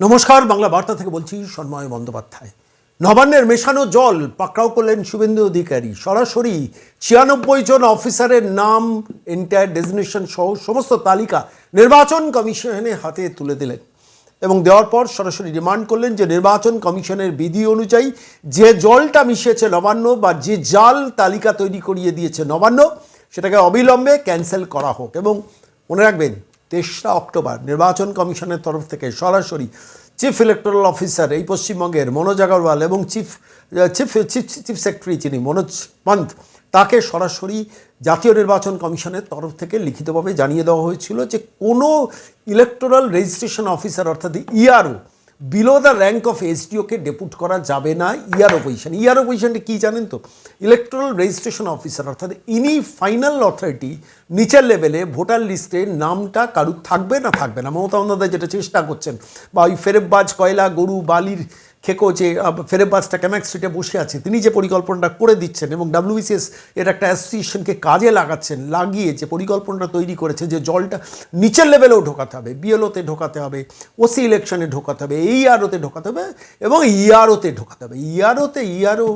নমস্কার, বাংলা বার্তা থেকে বলছি সন্ময় বন্দ্যোপাধ্যায়। নবান্নের মেশানো জল পাকড়াও করলেন শুভেন্দু অধিকারী। সরাসরি ছিয়ানব্বই জন অফিসারের নাম এন্টায়ার ডেজিনেশন সহ সমস্ত তালিকা নির্বাচন কমিশনের হাতে তুলে দিলেন এবং দেওয়ার পর সরাসরি ডিমান্ড করলেন যে নির্বাচন কমিশনের বিধি অনুযায়ী যে জলটা মিশিয়েছে নবান্ন বা যে জাল তালিকা তৈরি করিয়ে দিয়েছে নবান্ন, সেটাকে অবিলম্বে ক্যান্সেল করা হোক এবং মনে রাখবেন তেসরা অক্টোবর নির্বাচন কমিশনের তরফ থেকে সরাসরি চিফ ইলেকটোরাল অফিসার এই পশ্চিমবঙ্গের মনোজ আগরওয়াল এবং chief chief chief chief secretary যিনি মনোজ পন্থ তাকে সরাসরি জাতীয় নির্বাচন কমিশনের তরফ থেকে লিখিতভাবে জানিয়ে দেওয়া হয়েছিল যে কোনো ইলেকটোরাল রেজিস্ট্রেশন অফিসার অর্থাৎ ERO below the rank of এসডিওকে depute করা যাবে না ইয়ার অপোজিশন ইয়ার অপোজিশনটা কী জানেন তো? ইলেকট্রাল রেজিস্ট্রেশন অফিসার অর্থাৎ ইনি ফাইনাল অথরিটি নিচের লেভেলে ভোটার লিস্টে নামটা কারুর থাকবে না থাকবে না? মমতা বন্দ্যোপাধ্যায় যেটা চেষ্টা করছেন, বা ওই ফেরেববাজ, কয়লা, গরু, বালির খেকো যে ফেরেবাজটা ক্যামাক স্ট্রিটে বসে আছে, তিনি যে পরিকল্পনাটা করে দিচ্ছেন এবং ডাব্লিউবিসিএস এর একটা অ্যাসোসিয়েশনকে কাজে লাগাচ্ছেন, লাগিয়ে যে পরিকল্পনাটা তৈরি করেছে যে জলটা নিচের লেভেলেও ঢোকাতে হবে বিএলওতে ঢোকাতে হবে ওসি ইলেকশনে ঢোকাতে হবে এইআরওতে ঢোকাতে হবে এবং ইআরওতে ঢোকাতে হবে। ইআরওতে ইআরও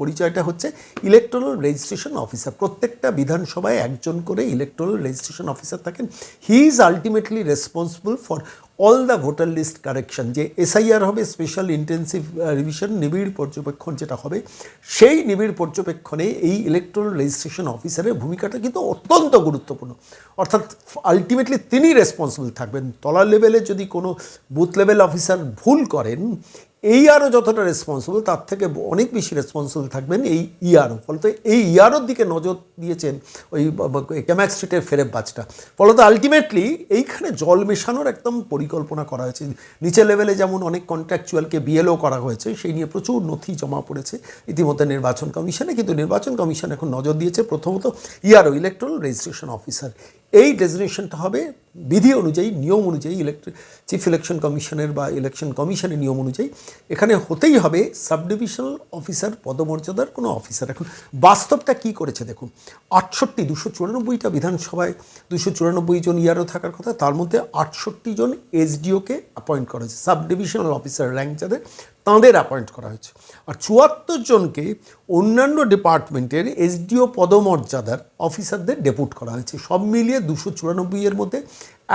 পরিচয়টা হচ্ছে ইলেকট্রাল রেজিস্ট্রেশন অফিসার প্রত্যেকটা বিধানসভায় একজন করে ইলেকট্রাল রেজিস্ট্রেশন অফিসার থাকেন। He is ultimately responsible for all the voter list correction যে এসআইআর হবে স্পেশাল ইন্টেন্সিভ রিভিশন নিবিড় পর্যবেক্ষণ যেটা হবে, সেই নিবিড় পর্যবেক্ষণে এই ইলেকট্রাল রেজিস্ট্রেশন অফিসারের ভূমিকাটা কিন্তু অত্যন্ত গুরুত্বপূর্ণ। অর্থাৎ আলটিমেটলি তিনি রেসপন্সিবল থাকবেন। তলার লেভেলে যদি কোনো বুথ লেভেল অফিসার ভুল করেন এই আরও যতটা রেসপন্সিবল তার থেকে অনেক বেশি রেসপন্সিবল থাকবেন এই ইআরও ফলত এই ইআরওর দিকে নজর দিয়েছেন ওই ক্যামাক স্ট্রিটের ফেরেব বাজটা। ফলত আলটিমেটলি এইখানে জল মেশানোর একদম পরিকল্পনা করা হয়েছে। নিচে লেভেলে যেমন অনেক কন্ট্রাকচুয়ালকে বিএলও করা হয়েছে, সেই নিয়ে প্রচুর নথি জমা পড়েছে ইতিমধ্যে নির্বাচন কমিশনে। কিন্তু নির্বাচন কমিশন এখন নজর দিয়েছে প্রথমত ইআরও ইলেকট্রাল রেজিস্ট্রেশন অফিসার এই ডেজিনেশনটা হবে বিধি অনুযায়ী, নিয়ম অনুযায়ী ইলেকট্রিক চিফ ইলেকশন কমিশনের বা ইলেকশন কমিশনের নিয়ম অনুযায়ী এখানে হতেই হবে সাব ডিভিশনাল অফিসার পদমর্যাদার কোনো অফিসার এখন বাস্তবটা কি করেছে দেখুন, আটষট্টি, দুশো চুরানব্বইটা বিধানসভায় দুশো চুরানব্বই জন ইয়ারও থাকার কথা, তার মধ্যে আটষট্টি জন এসডিওকে অ্যাপয়েন্ট করা হয়েছে। সাব ডিভিশনাল অফিসার র্যাঙ্ক যাদের, তাঁদের অ্যাপয়েন্ট করা হয়েছে। আর চুয়াত্তর জনকে অন্যান্য ডিপার্টমেন্টের এসডিও পদমর্যাদার অফিসারদের ডেপুট করা হয়েছে। সব মিলিয়ে দুশো চুরানব্বই এর মধ্যে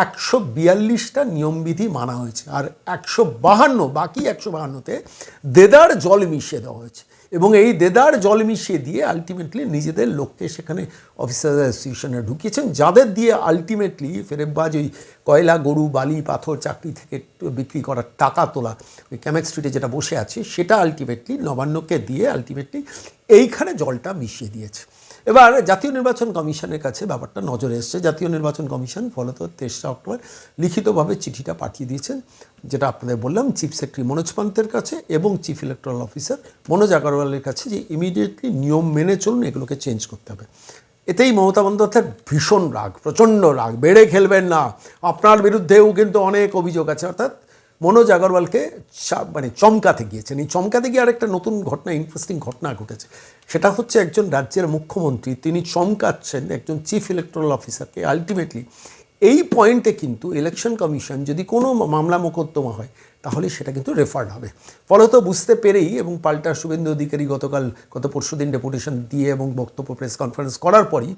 একশো বিয়াল্লিশটা নিয়মবিধি মানা হয়েছে। আর একশো বাহান্ন, বাকি একশো বাহান্নতে দেদার জল মিশিয়ে দেওয়া হয়েছে। এবং এই দেদার জল মিশিয়ে দিয়ে আলটিমেটলি নিজেদের লোককে সেখানে অফিসার অ্যাসোসিয়েশনে ঢুকিয়েছেন, যাদের দিয়ে আলটিমেটলি ফেরেব্বাজ ওই কয়লা, গরু, বালি, পাথর, চাকরি থেকে বিক্রি করার টাকা তোলা ওই ক্যামেক স্ট্রিটে যেটা বসে আছে, সেটা আলটিমেটলি নবান্নকে দিয়ে আলটিমেটলি এইখানে জলটা মিশিয়ে দিয়েছে। এবার জাতীয় নির্বাচন কমিশনের কাছে ব্যাপারটা নজরে এসছে। জাতীয় নির্বাচন কমিশন ফলত তেসরা অক্টোবর লিখিতভাবে চিঠিটা পাঠিয়ে দিয়েছেন, যেটা আপনাদের বললাম, চিফ সেক্রেটারি মনোজ পান্তের কাছে এবং চিফ ইলেকট্রাল অফিসার মনোজ আগরওয়ালের কাছে যে ইমিডিয়েটলি নিয়ম মেনে চলুন, এগুলোকে চেঞ্জ করতে হবে। এতেই মমতা বন্দ্যোপাধ্যায়ের ভীষণ রাগ, প্রচণ্ড রাগ, বেড়ে খেলবেন না। আপনার বিরুদ্ধেও কিন্তু অনেক অভিযোগ আছে, অর্থাৎ মনোজ আগরওয়ালকে মানে চমকাতে গিয়েছেন। এই চমকাতে গিয়ে আরেকটা নতুন ঘটনা ইন্টারেস্টিং ঘটনা ঘটেছে। সেটা হচ্ছে একজন রাজ্যের মুখ্যমন্ত্রী, তিনি চমকাচ্ছেন একজন চিফ ইলেকট্রাল অফিসারকে আলটিমেটলি এই পয়েন্টে কিন্তু ইলেকশন কমিশন যদি কোনো মামলা মোকদ্দমা হয়, তাহলে সেটা কিন্তু রেফার্ড হবে। ফলত বুঝতে পেরেই এবং পাল্টা শুভেন্দু অধিকারী গতকাল, গত পরশু দিন ডেপুটেশন দিয়ে এবং বক্তব্য প্রেস কনফারেন্স করার পরই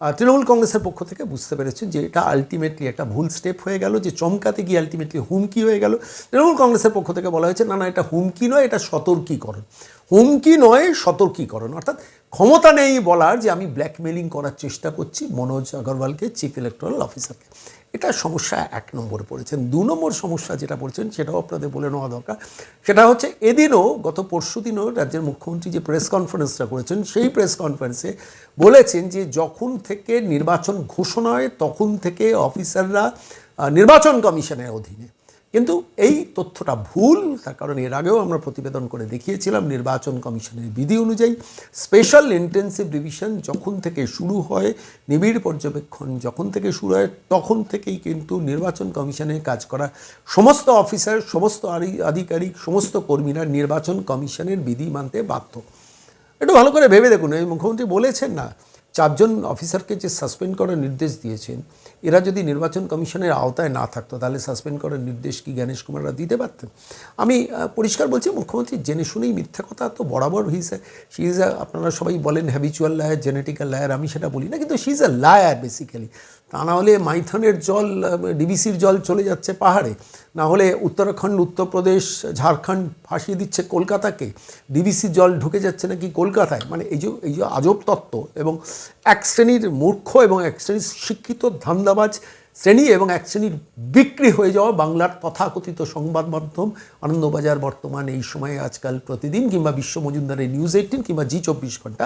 তৃণমূল কংগ্রেসের পক্ষ থেকে বুঝতে পেরেছে যে এটা আলটিমেটলি একটা ভুল স্টেপ হয়ে গেল, যে চমকাতে গিয়ে আলটিমেটলি হুমকি হয়ে গেল। তৃণমূল কংগ্রেসের পক্ষ থেকে বলা হয়েছে, না না, এটা হুমকি নয়, এটা সতর্কীকরণ। হুমকি নয়, সতর্কীকরণ। অর্থাৎ ক্ষমতা নেই বলার যে আমি ব্ল্যাকমেলিং করার চেষ্টা করছি মনোজ আগরওয়ালকে চিফ ইলেকট্রাল অফিসারকে এটা সমস্যা এক নম্বরে পড়েছেন। দু নম্বর সমস্যা যেটা পড়েছেন, সেটাও আপনাদের বলে নেওয়া দরকার। সেটা হচ্ছে, এদিনও গত পরশু দিনও রাজ্যের মুখ্যমন্ত্রী যে প্রেস কনফারেন্সটা করেছেন, সেই প্রেস কনফারেন্সে বলেছেন যে যখন থেকে নির্বাচন ঘোষণা হয়, তখন থেকে অফিসাররা নির্বাচন কমিশনের অধীনে কিন্তু এই তথ্যটা ভুল। তার কারণ এর আগেও আমরা প্রতিবেদন করে দেখিয়েছিলাম, নির্বাচন কমিশনের বিধি অনুযায়ী স্পেশাল ইন্টেন্সিভ ডিভিশন যখন থেকে শুরু হয়, নিবিড় পর্যবেক্ষণ যখন থেকে শুরু হয়, তখন থেকেই কিন্তু নির্বাচন কমিশনে কাজ করা সমস্ত অফিসার সমস্ত আধিকারিক, সমস্ত কর্মীরা নির্বাচন কমিশনের বিধি মানতে বাধ্য। একটু ভালো করে ভেবে দেখুন, এই মুখ্যমন্ত্রী বলেছেন না, চারজন অফিসারকে যে সাসপেন্ড করার নির্দেশ দিয়েছেন এরা যদি নির্বাচন কমিশনের আওতায় না থাকতো, তাহলে সাসপেন্ড করার নির্দেশ কি জ্ঞানেশ কুমাররা দিতে পারতেন? আমি পরিষ্কার বলছি, মুখ্যমন্ত্রী জেনে শুনেই মিথ্যা কথা তো বরাবর হিসে সি ইজ আপনারা সবাই বলেন হ্যাবিচুয়াল লায়ার জেনেটিক্যাল লায়ার আমি সেটা বলি না, কিন্তু she is a liar basically তা না হলে মাইথনের জল ডিবিসির জল চলে যাচ্ছে পাহাড়ে। না হলে উত্তরাখণ্ড, উত্তরপ্রদেশ, ঝাড়খণ্ড ফাঁসিয়ে দিচ্ছে কলকাতাকে। ডিবিসির জল ঢুকে যাচ্ছে নাকি কলকাতায়? মানে এই যে এই যে আজব তত্ত্ব এবং এক শ্রেণির মূর্খ এবং এক শ্রেণির শিক্ষিত ধান্দাবাজ শ্রেণি এবং এক শ্রেণির বিক্রি হয়ে যাওয়া বাংলার তথাকথিত সংবাদ মাধ্যম আনন্দবাজার বর্তমান এই সময়ে আজকাল প্রতিদিন কিংবা বিশ্ব মজুমদারের নিউজ এইটিন কিংবা জি চব্বিশ ঘণ্টা,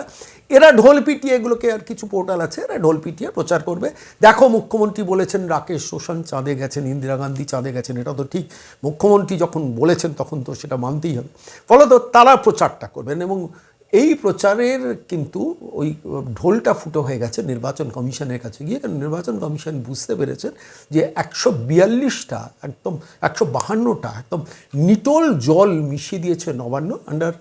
এরা ঢোল পিটিয়ে এগুলোকে আর কিছু পোর্টাল আছে, এরা ঢোল পিটিয়ে প্রচার করবে। দেখো, মুখ্যমন্ত্রী বলেছেন রাকেশ শোষণ চাঁদে গেছেন, ইন্দিরা গান্ধী চাঁদে গেছেন, এটা তো ঠিক। মুখ্যমন্ত্রী যখন বলেছেন, তখন তো সেটা মানতেই হবে। ফলত তারা প্রচারটা করবেন এবং এই প্রচারের কিন্তু ওই ঢোলটা ফুটো হয়ে গেছে নির্বাচন কমিশনের কাছে গিয়ে, কারণ নির্বাচন কমিশন বুঝতে পেরেছেন যে একশো বিয়াল্লিশটা একদম, একশো বাহান্নটা একদম নিটোল জল মিশিয়ে দিয়েছে নবান্ন আন্ডার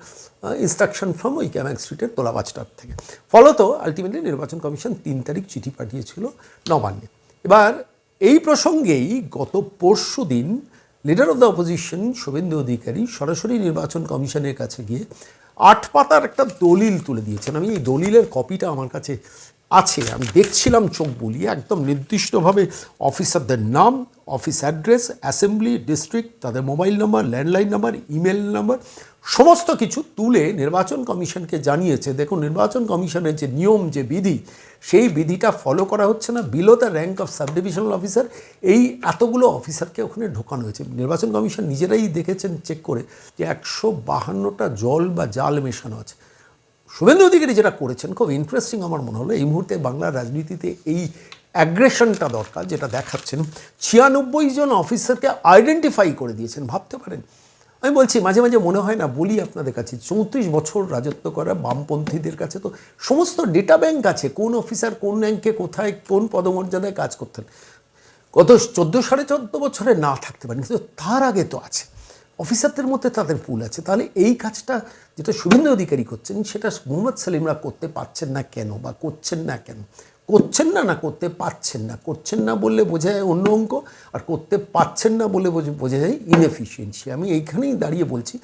ইনস্ট্রাকশন ফ্রম ওই ক্যামাক স্ট্রিটের তোলাবাজটার থেকে। ফলত আলটিমেটলি নির্বাচন কমিশন তিন তারিখ চিঠি পাঠিয়েছিল নবান্নে। এবার এই প্রসঙ্গেই গত পরশু দিন leader of the opposition Suvendu Adhikari সরাসরি নির্বাচন কমিশনের কাছে গিয়ে আট পাতার একটা দলিল তুলে দিয়েছেন। আমি এই দলিলের কপিটা আমার কাছে আছে। আমি দেখছিলাম, চোখ বুলিয়ে একদম নির্দিষ্টভাবে অফিসারদের নাম, অফিস অ্যাড্রেস, অ্যাসেম্বলি, ডিস্ট্রিক্ট, তাদের mobile number, landline number, email number সমস্ত কিছু তুলে নির্বাচন কমিশনকে জানিয়েছে। দেখুন, নির্বাচন কমিশনের যে নিয়ম, যে বিধি, সেই বিধিটা ফলো করা হচ্ছে না। Below the rank of sub divisional officer এই এতগুলো অফিসারকে ওখানে ঢোকানো হয়েছে। নির্বাচন কমিশন নিজেরাই দেখেছেন চেক করে যে একশো বাহান্নটা জল বা জাল মেশানো আছে। শুভেন্দু অধিকারী যেটা করেছেন, খুব ইন্টারেস্টিং আমার মনে হলো, এই মুহূর্তে বাংলার রাজনীতিতে এই অ্যাগ্রেশনটা দরকার, যেটা দেখাচ্ছেন। ছিয়ানব্বই জন অফিসারকে আইডেন্টিফাই করে দিয়েছেন। ভাবতে পারেন আমি বলছি, মাঝে মাঝে মনে হয় না, বলি আপনাদের কাছে, চৌত্রিশ বছর রাজত্ব করা বামপন্থীদের কাছে তো সমস্ত ডেটা ব্যাংক আছে, কোন অফিসার কোন র্যাঙ্কে কোথায়, কোন পদমর্যাদায় কাজ করতেন। গত চোদ্দ সাড়ে চোদ্দ বছরে না থাকতে পারেন, কিন্তু তার আগে তো আছে। অফিসারদের মধ্যে তাদের পুল আছে। তাহলে এই কাজটা যেটা শুভেন্দু অধিকারী করছেন, সেটা মোহাম্মদ সালিমরা করতে পারছেন না কেন বা করছেন না কেন? করছেন না না করতে পারছেন না। করছেন না বললে বোঝা যায় অন্য অঙ্ক, আর করতে পারছেন না বলে বোঝ- যায় ইনএফিসিয়েন্সি আমি এইখানেই দাঁড়িয়ে বলছি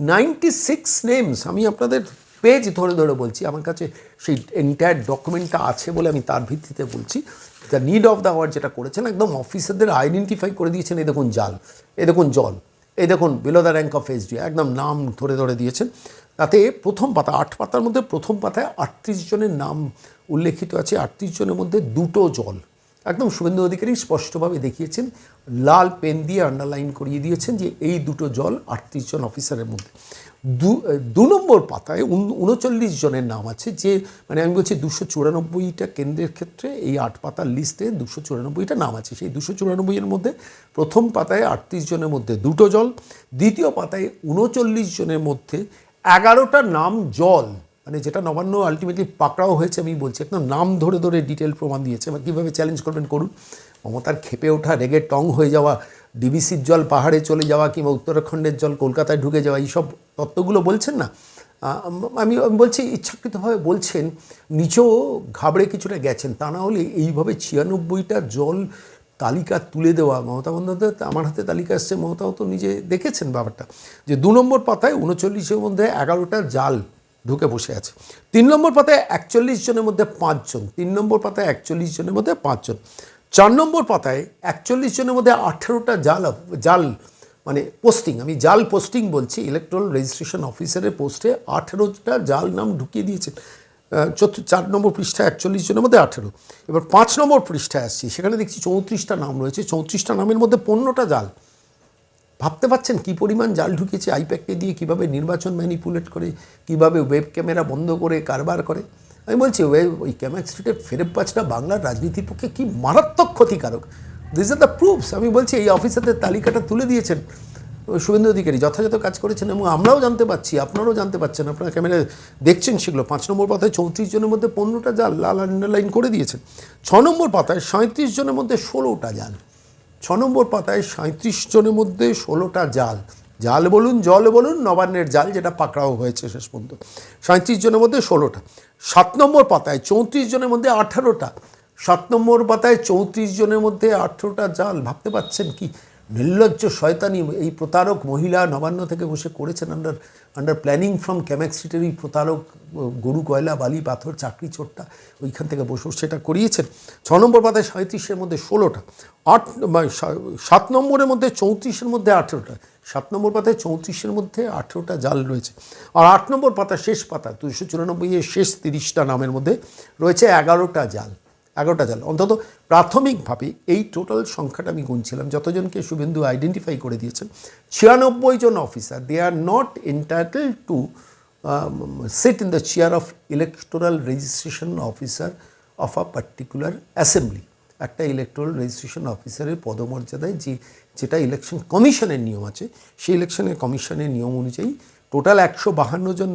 নাইনটি সিক্স নেমস আমি আপনাদের পেজ ধরে ধরে বলছি, আমার কাছে সেই এন্টায়ার ডকুমেন্টটা আছে বলে আমি তার ভিত্তিতে বলছি। The need of the hour যেটা করেছেন, একদম অফিসারদের আইডেন্টিফাই করে দিয়েছেন, এই দেখুন জাল, এই দেখুন জল, এই দেখুন below the rank of SD একদম নাম ধরে ধরে দিয়েছেন। তাতে প্রথম পাতা, আট পাতার মধ্যে প্রথম পাতায় আটত্রিশ জনের নাম উল্লেখিত আছে আটত্রিশ জনের মধ্যে দুটো জল। একদম শুভেন্দু অধিকারী স্পষ্টভাবে দেখিয়েছেন, লাল পেন দিয়ে আন্ডারলাইন করিয়ে দিয়েছেন যে এই দুটো জল আটত্রিশ জন অফিসারের মধ্যে। দু দু নম্বর পাতায় উন- উনচল্লিশ জনের নাম আছে যে মানে আমি বলছি দুশো চুরানব্বইটা কেন্দ্রের ক্ষেত্রে এই আট পাতার লিস্টে দুশো চুরানব্বইটা নাম আছে। সেই দুশো চুরানব্বইয়ের মধ্যে প্রথম পাতায় আটত্রিশ জনের মধ্যে দুটো জল, দ্বিতীয় পাতায় উনচল্লিশ জনের মধ্যে এগারোটা নাম জল। মানে যেটা নবান্ন আলটিমেটলি পাকড়াও হয়েছে, আমি বলছি, একদম নাম ধরে ধরে ডিটেল প্রমাণ দিয়েছে বা কীভাবে চ্যালেঞ্জ করবেন করুন। মমতার খেপে ওঠা, রেগে টং হয়ে যাওয়া, ডিবিসির জল পাহাড়ে চলে যাওয়া কিংবা উত্তরাখণ্ডের জল কলকাতায় ঢুকে যাওয়া, এইসব তত্ত্বগুলো বলছেন না? আমি বলছি, ইচ্ছাকৃতভাবে বলছেন, নিচেও ঘাবড়ে কিছুটা গেছেন, তা না হলে এইভাবে ছিয়ানব্বইটা জল তালিকা তুলে দেওয়া, মমতা বন্দ্যোপাধ্যায় আমার হাতে তালিকা এসছে, মমতাও তো নিজে দেখেছেন ব্যাপারটা। যে দু নম্বর পাতায়, উনচল্লিশের মধ্যে এগারোটা জাল ঢুকে বসে আছে। তিন নম্বর পাতায় একচল্লিশ জনের মধ্যে পাঁচজন, তিন নম্বর পাতায় একচল্লিশ জনের মধ্যে পাঁচজন, চার নম্বর পাতায় একচল্লিশ জনের মধ্যে আঠেরোটা জাল জাল মানে পোস্টিং আমি জাল পোস্টিং বলছি ইলেকট্রাল রেজিস্ট্রেশন অফিসারের পোস্টে আঠেরোটা জাল নাম ঢুকিয়ে দিয়েছেন। চার নম্বর পৃষ্ঠায় একচল্লিশ জনের মধ্যে আঠেরো, এবার পাঁচ নম্বর পৃষ্ঠায় আসছি, সেখানে দেখছি চৌত্রিশটা নাম রয়েছে, চৌত্রিশটা নামের মধ্যে পনেরোটা জাল। ভাবতে পাচ্ছেন কি পরিমাণ জাল ঢুকিয়েছে আইপ্যাককে দিয়ে, কীভাবে নির্বাচন ম্যানিপুলেট করে, কীভাবে ওয়েব ক্যামেরা বন্ধ করে, কারবার করে? আমি বলছি ওয়েব ওই ক্যামাক স্ট্রিটের ফেরেব পাঁচটা বাংলার রাজনীতির পক্ষে কি মারাত্মক ক্ষতিকারক? দিস আর দ্য প্রুফস আমি বলছি, এই অফিসারদের তালিকাটা তুলে দিয়েছেন, শুভেন্দু অধিকারী, যথাযথ কাজ করেছেন এবং আমরাও জানতে পারছি, আপনারাও জানতে পারছেন, আপনারা ক্যামেরা দেখছেন সেগুলো। পাঁচ নম্বর পাতায় চৌত্রিশ জনের মধ্যে পনেরোটা জাল লাল আন্ডারলাইন করে দিয়েছেন। ছ নম্বর পাতায় সাঁত্রিশ জনের মধ্যে ষোলোটা জাল। ছ নম্বর পাতায় সাঁত্রিশ জনের মধ্যে ষোলোটা জাল। জাল বলুন, জল বলুন, নবান্নের জাল যেটা পাকড়াও হয়েছে শেষ পর্যন্ত। সাঁত্রিশ জনের মধ্যে ষোলোটা। সাত নম্বর পাতায় চৌত্রিশ জনের মধ্যে আঠারোটা। সাত নম্বর পাতায় চৌত্রিশ জনের মধ্যে আঠেরোটা জাল। ভাবতে পাচ্ছেন কি? নির্লজ্জ শয়তানি এই প্রতারক মহিলা নবান্ন থেকে বসে করেছেন under under planning from Camac স্ট্রিটের এই প্রতারক, গরু, কয়লা, বালি, পাথর, চাকরি চোরটা ওইখান থেকে বসে সেটা করিয়েছেন। ছ নম্বর পাতায় সাঁত্রিশের মধ্যে ষোলোটা, আট বা সাত নম্বরের মধ্যে চৌত্রিশের মধ্যে আঠেরোটা, সাত নম্বর পাতায় চৌত্রিশের মধ্যে আঠেরোটা জাল রয়েছে। আর আট নম্বর পাতা শেষ পাতা দুশো চুরানব্বই এর শেষ তিরিশটা নামের মধ্যে রয়েছে এগারোটা জাল। এগারোটা জাল অন্তত প্রাথমিকভাবে এই টোটাল সংখ্যাটা আমি গুনছিলাম, যতজনকে শুভেন্দু আইডেন্টিফাই করে দিয়েছেন, ছিয়ানব্বই জন officer they are not entitle to sit in the chair of electoral registration officer of a particular assembly একটা ইলেকট্রাল রেজিস্ট্রেশন অফিসারের পদমর্যাদায় যে, যেটা ইলেকশন কমিশনের নিয়ম আছে, সেই ইলেকশনের কমিশনের নিয়ম অনুযায়ী টোটাল একশো বাহান্ন জন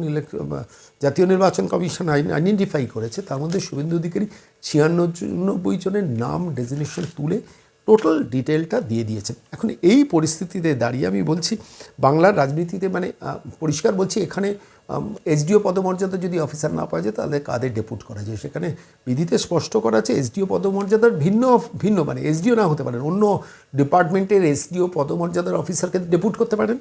জাতীয় নির্বাচন কমিশন আইডেন্টিফাই করেছে। তার মধ্যে শুভেন্দু অধিকারী ছিয়ানব্বই জনের নাম ডেজিনেশন তুলে টোটাল ডিটেলটা দিয়ে দিয়েছেন। এখন এই পরিস্থিতিতে দাঁড়িয়ে আমি বলছি, বাংলার রাজনীতিতে মানে পরিষ্কার বলছি, এখানে এসডিও পদমর্যাদা যদি অফিসার না পাওয়া যায়, তাহলে কাদের ডেপুট করা যায়? সেখানে বিধিতে স্পষ্ট করা আছে, এসডিও পদমর্যাদার ভিন্ন ভিন্ন মানে এসডিও না হতে পারেন, অন্য ডিপার্টমেন্টের এসডিও পদমর্যাদার অফিসারকে ডেপুট করতে পারেন।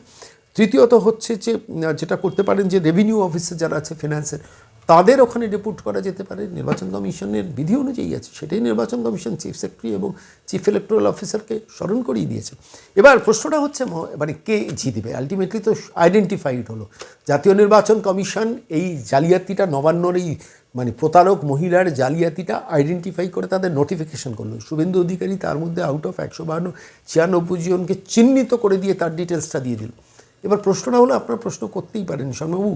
তৃতীয়ত হচ্ছে যে, যেটা করতে পারেন যে রেভিনিউ অফিসার যারা আছে ফিনান্সের তাদের ওখানে ডেপুট করা যেতে পারে। নির্বাচন কমিশনের বিধি অনুযায়ী আছে। সেটাই নির্বাচন কমিশন চিফ সেক্রেটারি এবং চিফ ইলেকট্রাল অফিসারকে স্মরণ করিয়ে দিয়েছে। এবার প্রশ্নটা হচ্ছে মানে কে জিতবে? আলটিমেটলি তো আইডেন্টিফাইড হলো। জাতীয় নির্বাচন কমিশন এই জালিয়াতিটা, নবান্নর এই মানে প্রতারক মহিলার জালিয়াতিটা আইডেন্টিফাই করে তাদের নোটিফিকেশন করল। শুভেন্দু অধিকারী তার মধ্যে আউট অফ একশো বাহান্ন, ছিয়ানব্বই জনকে চিহ্নিত করে দিয়ে তার ডিটেলসটা দিয়ে দিল। এবার প্রশ্নটা হলো আপনার প্রশ্ন করতেই পারেন। শর্মাবু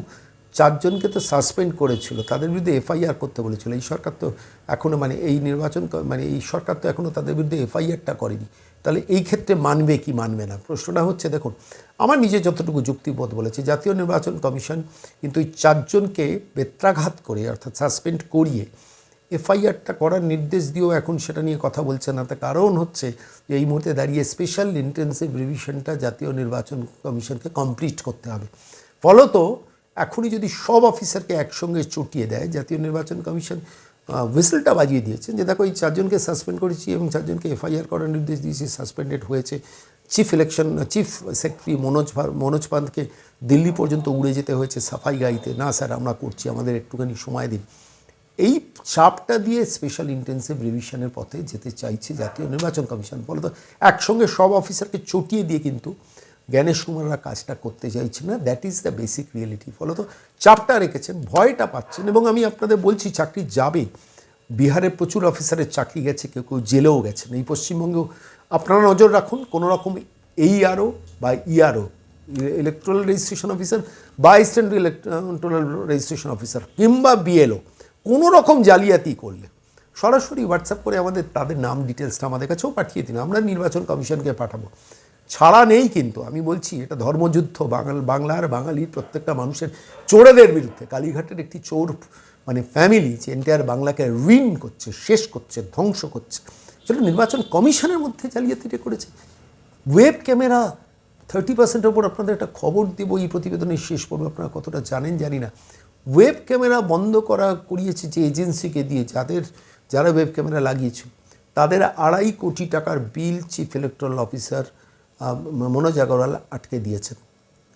চারজনকে তো সাসপেন্ড করেছিল, তাদের বিরুদ্ধে এফআইআর করতে বলেছিল। এই সরকার তো এখনও মানে এই নির্বাচন মানে এই সরকার তো এখনও তাদের বিরুদ্ধে এফআইআরটা করেনি। তাহলে এই ক্ষেত্রে মানবে কি মানবে না? প্রশ্নটা হচ্ছে, দেখুন, আমার নিজে যতটুকু যুক্তিবোধ বলেছে, জাতীয় নির্বাচন কমিশন কিন্তু এই চারজনকে বেত্রাঘাত করে, অর্থাৎ সাসপেন্ড করিয়ে এফআইআরটা করার নির্দেশ দিয়েও এখন সেটা নিয়ে কথা বলছে না। তার কারণ হচ্ছে যে এই মুহূর্তে দাঁড়িয়ে স্পেশাল ইন্টেন্সিভ রিভিশনটা জাতীয় নির্বাচন কমিশনকে কমপ্লিট করতে হবে। ফলত এখনই যদি সব অফিসারকে একসঙ্গে চটিয়ে দেয়, জাতীয় নির্বাচন কমিশন হুইসেলটা বাজিয়ে দিয়েছেন যে দেখো এই চারজনকে সাসপেন্ড করেছি এবং চারজনকে এফআইআর করার নির্দেশ দিয়েছি সাসপেন্ডেড হয়েছে। Chief election chief secretary Manoj Manoj পান্তকে Delhi পর্যন্ত উড়ে যেতে হয়েছে, সাফাই গাইতে না স্যার, আমরা করছি, আমাদের একটুখানি সময় দিন। এই চাপটা দিয়ে স্পেশাল ইন্টেন্সিভ রিভিশনের পথে যেতে চাইছে জাতীয় নির্বাচন কমিশন। ফলত একসঙ্গে সব অফিসারকে চটিয়ে দিয়ে কিন্তু জ্ঞানেশ কুমাররা কাজটা করতে চাইছে না। That is the basic reality ফলত চাপটা রেখেছেন, ভয়টা পাচ্ছেন এবং আমি আপনাদের বলছি, চাকরি যাবে। বিহারে প্রচুর অফিসারের চাকরি গেছে, কেউ কেউ জেলেও গেছেন। এই পশ্চিমবঙ্গেও আপনারা নজর রাখুন, কোনো রকম এই আরও বা ইআরও ইলেকট্রাল রেজিস্ট্রেশন অফিসার বা অ্যাসিস্ট্যান্ট ইলেকট্রাল রেজিস্ট্রেশন অফিসার কিংবা বিএলও কোনো রকম জালিয়াতি করলে। সরাসরি হোয়াটসঅ্যাপ করে আমাদের, তাদের নাম ডিটেলসটা আমাদের কাছেও পাঠিয়ে দিন। আমরা নির্বাচন কমিশনকে পাঠাবো। ছাড়া নেই কিন্তু। আমি বলছি, এটা ধর্মযুদ্ধ, বাঙাল বাংলার বাঙালির প্রত্যেকটা মানুষের চোরেদের বিরুদ্ধে। কালীঘাটের একটি চোর মানে ফ্যামিলি যে এন্টায়ার বাংলাকে ঋণ করছে, শেষ করছে, ধ্বংস করছে। সেটা নির্বাচন কমিশনের মধ্যে জালিয়াতিটা করেছে। ওয়েব ক্যামেরা থার্টি পার্সেন্টের ওপর আপনাদের একটা খবর দেবো। এই প্রতিবেদনের শেষ পর্বে আপনারা কতটা জানেন জানি না। ওয়েব ক্যামেরা বন্ধ করা করিয়েছে যে এজেন্সিকে দিয়ে, যাদের, যারা ওয়েব ক্যামেরা লাগিয়েছে, তাদের আড়াই কোটি টাকার bill chief electoral officer Manoj Agarwal আটকে দিয়েছেন।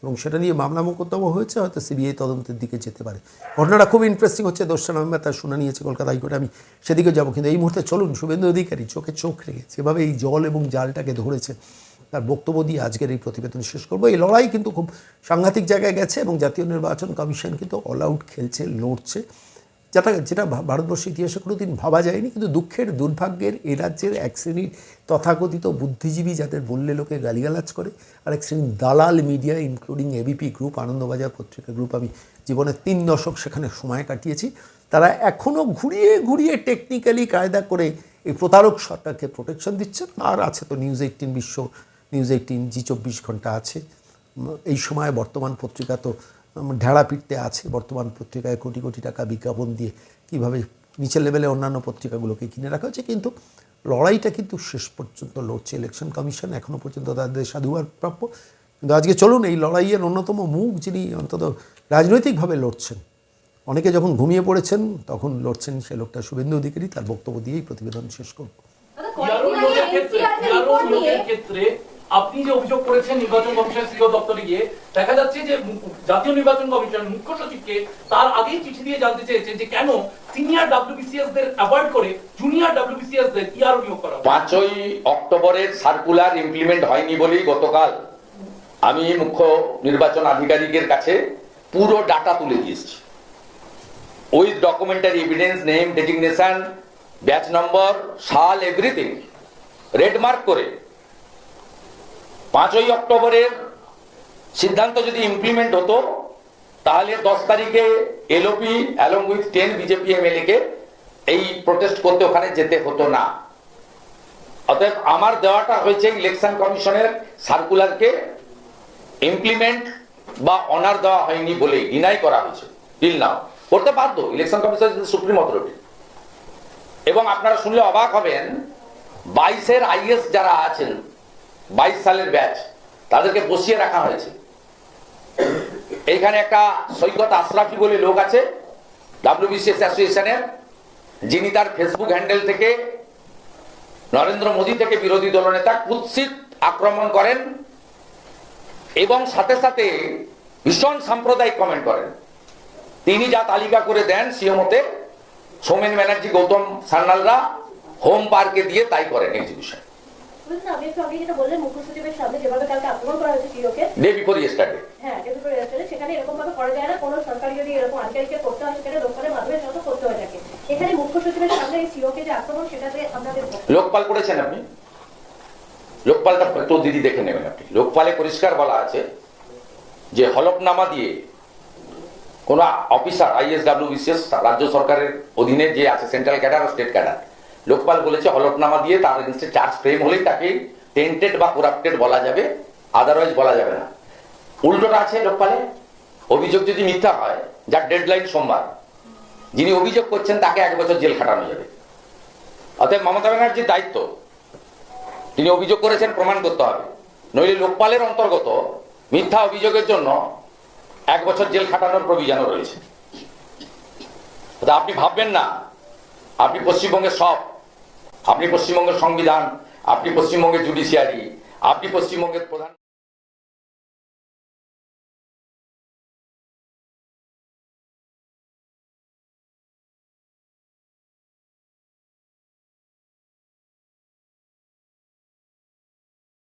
এবং সেটা নিয়ে মামলা মোকদ্দমা হয়েছে, হয়তো সিবিআই তদন্তের দিকে যেতে পারে। ঘটনাটা খুব ইন্টারেস্টিং হচ্ছে, দোসরা নভেম্বর তার শুনা নিয়েছে কলকাতা হাইকোর্টে, আমি সেদিকে যাব, কিন্তু এই মুহূর্তে চলুন, শুভেন্দু অধিকারী চোখে চোখ রেখে যেভাবে এই জল এবং জালটাকে ধরেছে। তার বক্তব্য দিয়ে আজকের এই প্রতিবেদন শেষ করব। এই লড়াই কিন্তু খুব সাংঘাতিক জায়গায় গেছে এবং জাতীয় নির্বাচন কমিশন কিন্তু অল আউট খেলছে, লড়ছে। যেটা যেটা ভারতবর্ষের ইতিহাসে কোনোদিন ভাবা যায়নি, কিন্তু দুঃখের দুর্ভাগ্যের এ রাজ্যের এক শ্রেণির তথাকথিত বুদ্ধিজীবী যাদের বললে লোকে গালিগালাজ করে, আর এক শ্রেণির দালাল media including ABP group Anandabazar Patrika group আমি জীবনের তিন দশক সেখানে সময় কাটিয়েছি। তারা এখনও ঘুরিয়ে ঘুরিয়ে টেকনিক্যালি কায়দা করে এই প্রতারক সরকারকে প্রোটেকশন দিচ্ছে। আর আছে তো নিউজ এইটিন বিশ্ব নিউজ এইটিন জি চব্বিশ ঘণ্টা আছে। এই সময় বর্তমান পত্রিকা তো ঢেড়া পিটতে আছে। বর্তমান পত্রিকায় কোটি কোটি টাকা বিজ্ঞাপন দিয়ে কীভাবে নিচের লেভেলে অন্যান্য পত্রিকাগুলোকে কিনে রাখা হচ্ছে কিন্তু লড়াইটা কিন্তু শেষ পর্যন্ত লড়ছে। ইলেকশন কমিশন এখনও পর্যন্ত তাদের সাধুবার প্রাপ্য। কিন্তু আজকে চলুন, এই লড়াইয়ের অন্যতম মুখ যিনি অন্তত রাজনৈতিকভাবে লড়ছেন, অনেকে যখন ঘুমিয়ে পড়েছেন, তখন লড়ছেন সে লোকটা শুভেন্দু অধিকারী। তার বক্তব্য দিয়েই প্রতিবেদন শেষ করব। আপনি যে অভিযোগ করেছেন নির্বাচন কমিশন সিও দপ্তরে গিয়ে, দেখা যাচ্ছে যে জাতীয় নির্বাচন কমিশন মুখ্য সচিবকে তার আগেই চিঠি দিয়ে জানতে চেয়েছেন যে কেন সিনিয়র ডাব্লিউবিসিএস দের অ্যাভয়েড করে জুনিয়র ডাব্লিউবিসিএস দের ইয়ারো নিয়োগ করা। পাঁচই অক্টোবরের সার্কুলার ইমপ্লিমেন্ট হয়নি বলেই গতকাল আমি মুখ্য নির্বাচন আধিকারিকের কাছে পুরো ডাটা তুলে দিয়েছি with documentary evidence name designation batch number সাল এভরিথিং রেড মার্ক করে পাঁচই অক্টোবরের সিদ্ধান্ত যদি ইমপ্লিমেন্ট হতো, তাহলে দশ তারিখে LOP along with ten BJP MLA কে এই প্রোটেস্ট করতে ওখানে যেতে হতো না। অতএব আমার দেওয়াটা হয়েছে ইলেকশন কমিশনের সার্কুলারকে ইমপ্লিমেন্ট বা অনার দেওয়া হয়নি বলেই ডিনাই করা হয়েছে। টিল নাও করতে বাধ্য ইলেকশন কমিশন সুপ্রিম অথরিটি এবং আপনারা শুনলে অবাক হবেন, বাইশের আইএস যারা আছেন বাইশ সালের ব্যাচ, তাদেরকে বসিয়ে রাখা হয়েছে। এইখানে একটা সৈকত আশরাফি বলে লোক আছে ডাব্লিউবিসিএস অ্যাসোসিয়েশনের যিনি তার ফেসবুক হ্যান্ডেল থেকে নরেন্দ্র মোদী থেকে বিরোধী দলনেতা কুৎসিত আক্রমণ করেন এবং সাথে সাথে ভীষণ সাম্প্রদায়িক কমেন্ট করেন। তিনি যা তালিকা করে দেন সে মতে সৌমেন ব্যানার্জি, গৌতম সান্যালরা হোম পার্কে দিয়ে তাই করেন এক্সিবিশন বলছেন আপনি একটু আগে যেটা বললেন মুখ্য সচিবের সামনে যেভাবে কালকে আক্রমণ করা হয়েছে সিওকে ডে বিফোর ইয়েস্টারডে হ্যাঁ ডেপুটি রেজিস্ট্রারে সেখানে এরকম ভাবে করা যায় না কোনো সরকারি যদি এরকম আধিকারিককে করতে হয় সেখানে লোকপালের মাধ্যমে যত করতে হয়ে থাকে। এখানে মুখ্য সচিবের সামনে এই সিওকে যে আক্রমণ সেটাতে আপনাদের লোকপাল করেছেন আপনি? লোকপালটা তো দিদি দেখে নেবেন আপনি। লোকপালে পরিষ্কার বলা আছে যে হলফনামা দিয়ে কোন অফিসার আইএসডাব্লিউ বিসিএস রাজ্য সরকারের অধীনে যে আছে সেন্ট্রাল ক্যাডার ও স্টেট ক্যাডার লোকপাল বলেছে, হলফনামা দিয়ে তার এগেনস্টে চার্জ ফ্রেম হলেই তাকে টেন্টেড বা করাপ্টেড বলা যাবে আদারওয়াইজ বলা যাবে না। উল্টোটা আছে লোকপালে, অভিযোগ যদি মিথ্যা হয়, যার ডেডলাইন সোমবার, যিনি অভিযোগ করছেন তাকে এক বছর জেল খাটানো যাবে। অতএব মমতা ব্যানার্জির দায়িত্ব, তিনি অভিযোগ করেছেন, প্রমাণ করতে হবে। নইলে লোকপালের অন্তর্গত মিথ্যা অভিযোগের জন্য এক বছর জেল খাটানোর প্রভিজানও রয়েছে। আপনি ভাববেন না, আপনি পশ্চিমবঙ্গের সব আপনি পশ্চিমবঙ্গের সংবিধান আপনি পশ্চিমবঙ্গের জুডিশিয়ারি আপনি পশ্চিমবঙ্গের প্রধান